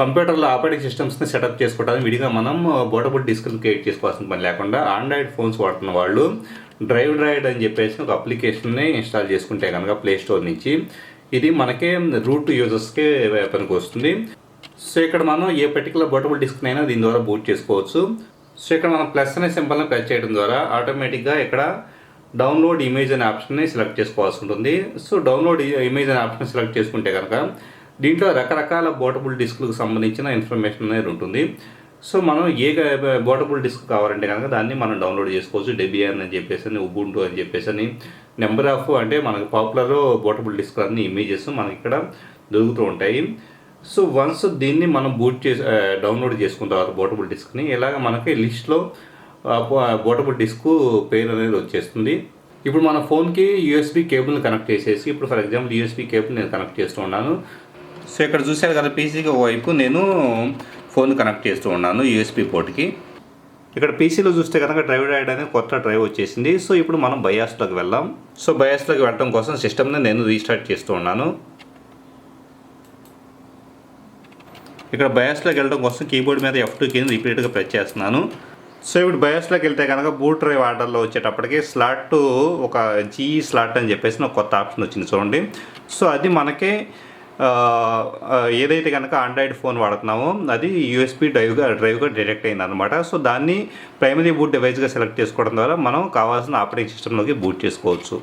కంప్యూటర్లో operating సిస్టమ్స్ని setup చేసుకోవడానికి విడిగా మనం బోటబుల్ డిస్క్ని క్రియేట్ చేసుకోవాల్సిన పని లేకుండా ఆండ్రాయిడ్ ఫోన్స్ వాడుతున్న వాళ్ళు డ్రైవ్ డ్రైడ్ అని చెప్పేసి ఒక అప్లికేషన్ని ఇన్స్టాల్ చేసుకుంటే కనుక ప్లే స్టోర్ నుంచి ఇది మనకే రూట్ యూజర్స్కే పనికి వస్తుంది. సో ఇక్కడ మనం ఏ పర్టికులర్ బోటబుల్ డిస్క్ అయినా దీని ద్వారా బూట్ చేసుకోవచ్చు. సో ఇక్కడ మనం ప్లస్ అనే సింబల్ని ప్రెస్ చేయడం ద్వారా ఆటోమేటిక్గా ఇక్కడ డౌన్లోడ్ ఇమేజ్ అనే ఆప్షన్ని సెలెక్ట్ చేసుకోవాల్సి ఉంటుంది. సో డౌన్లోడ్ ఇమేజ్ అనే ఆప్షన్ సెలెక్ట్ చేసుకుంటే కనుక దీంట్లో రకరకాల బోటబుల్ డిస్క్లకు సంబంధించిన ఇన్ఫర్మేషన్ అనేది ఉంటుంది. సో మనం ఏ బోటబుల్ డిస్క్ కావాలంటే కనుక దాన్ని మనం డౌన్లోడ్ చేసుకోవచ్చు. డెబియన్ అని చెప్పేసి అని ఉబుంటు అని చెప్పేసి అని నెంబర్ ఆఫ్ అంటే మనకు పాపులర్ బోటబుల్ డిస్క్ అన్ని ఇమేజెస్ మనకి ఇక్కడ దొరుకుతూ ఉంటాయి. సో వన్స్ దీన్ని మనం బూట్ చేసి డౌన్లోడ్ చేసుకున్న తర్వాత బోటబుల్ డిస్క్ని ఇలాగ మనకి లిస్ట్లో బోటబుల్ డిస్క్ పేరు అనేది వచ్చేస్తుంది. ఇప్పుడు మన ఫోన్కి యూఎస్బి కేబుల్ని కనెక్ట్ చేసేసి ఇప్పుడు ఫర్ ఎగ్జాంపుల్ యూఎస్బి కేబుల్ నేను కనెక్ట్ చేస్తూ ఉన్నాను. సో ఇక్కడ చూశారు కదా పీసీకి ఒకవైపు నేను ఫోన్ కనెక్ట్ చేస్తూ ఉన్నాను యూఎస్పీ పోర్ట్కి ఇక్కడ పీసీలో చూస్తే కనుక డ్రైవ్ రైడ్ అనేది కొత్త డ్రైవ్ వచ్చేసింది. సో ఇప్పుడు మనం బయాస్లోకి వెళ్దాం. సో బయాస్లోకి వెళ్ళడం కోసం సిస్టమ్ని నేను రీస్టార్ట్ చేస్తూ ఉన్నాను. ఇక్కడ బయాస్లోకి వెళ్ళడం కోసం కీబోర్డ్ మీద ఎఫ్ టూ కింద రిపీట్గా ప్రెస్ చేస్తున్నాను. సో ఇప్పుడు బయాస్లోకి వెళ్తే కనుక బూట్ డ్రైవ్ ఆర్డర్లో వచ్చేటప్పటికి స్లాట్ ఒక జీ స్లాట్ అని చెప్పేసి ఒక కొత్త ఆప్షన్ వచ్చింది చూడండి. సో అది మనకి ఏదైతే కనుక ఆండ్రాయిడ్ ఫోన్ వాడుతున్నామో అది యూఎస్బి డ్రైవ్గా డ్రైవ్గా డిటెక్ట్ అయింది అనమాట సో దాన్ని ప్రైమరీ బూట్ డివైస్గా సెలెక్ట్ చేసుకోవడం ద్వారా మనం కావాల్సిన ఆపరేటింగ్ సిస్టంలోకి బూట్ చేసుకోవచ్చు.